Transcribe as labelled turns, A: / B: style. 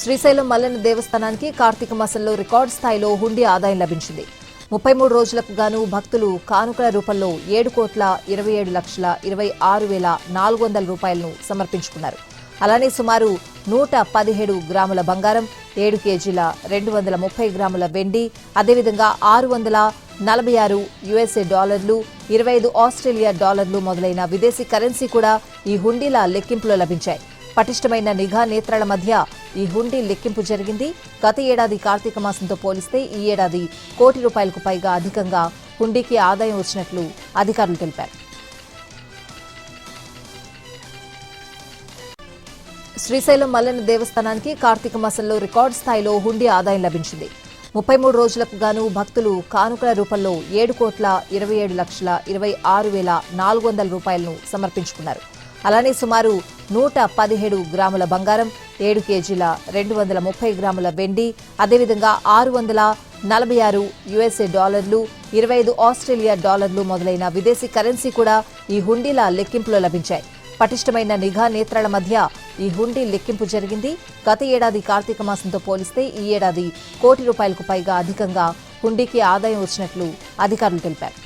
A: శ్రీశైలం మల్లన్న దేవస్థానానికి కార్తీక మాసంలో రికార్డు స్థాయిలో హుండీ ఆదాయం లభించింది. ముప్పై మూడు రోజులకు గాను భక్తులు కానుకల రూపంలో ఏడు కోట్ల ఇరవై ఏడు లక్షల ఇరవై ఆరు వేల నాలుగు వందల రూపాయలను సమర్పించుకున్నారు. అలానే సుమారు నూట పదిహేడు గ్రాముల బంగారం ఏడు కేజీల రెండు వందల ముప్పై గ్రాముల వెండి అదేవిధంగా ఆరు వందల నలభై ఆరు యుఎస్ఏ డాలర్లు ఇరవై ఐదు ఆస్ట్రేలియా డాలర్లు మొదలైన విదేశీ కరెన్సీ కూడా ఈ హుండీల లెక్కింపులో లభించాయి. పటిష్టమైన నిఘా నేత్రాల మధ్య ఈ హుండీ లెక్కింపు జరిగింది. గత ఏడాది కార్తీక మాసంతో పోలిస్తే ఈ ఏడాది కోటి రూపాయలకు పైగా అధికంగా హుండీకి ఆదాయం వచ్చినట్లు అధికారులు తెలిపారు. శ్రీశైలం మల్లన్న దేవస్థానానికి కార్తీక మాసంలో రికార్డు స్థాయిలో హుండీ ఆదాయం లభించింది. ముప్పై మూడు రోజులకు గాను భక్తులు కానుకల రూపంలో ఏడు కోట్ల ఇరవై ఏడు లక్షల ఇరవై ఆరు వేల నాలుగు వందల రూపాయలను సమర్పించుకున్నారు. అలానే సుమారు నూట పదిహేడు గ్రాముల బంగారం ఏడు కేజీల రెండు వందల ముప్పై గ్రాముల వెండి అదేవిధంగా ఆరు వందల నలభై ఆరు యుఎస్ఏ డాలర్లు ఇరవై ఐదు ఆస్ట్రేలియా డాలర్లు మొదలైన విదేశీ కరెన్సీ కూడా ఈ హుండీల లెక్కింపులో లభించాయి. పటిష్టమైన నిఘా నేత్రాల మధ్య ఈ హుండీ లెక్కింపు జరిగింది. గత ఏడాది కార్తీక మాసంతో పోలిస్తే ఈ ఏడాది కోటి రూపాయలకు పైగా అధికంగా హుండీకి ఆదాయం వచ్చినట్లు అధికారులు తెలిపారు.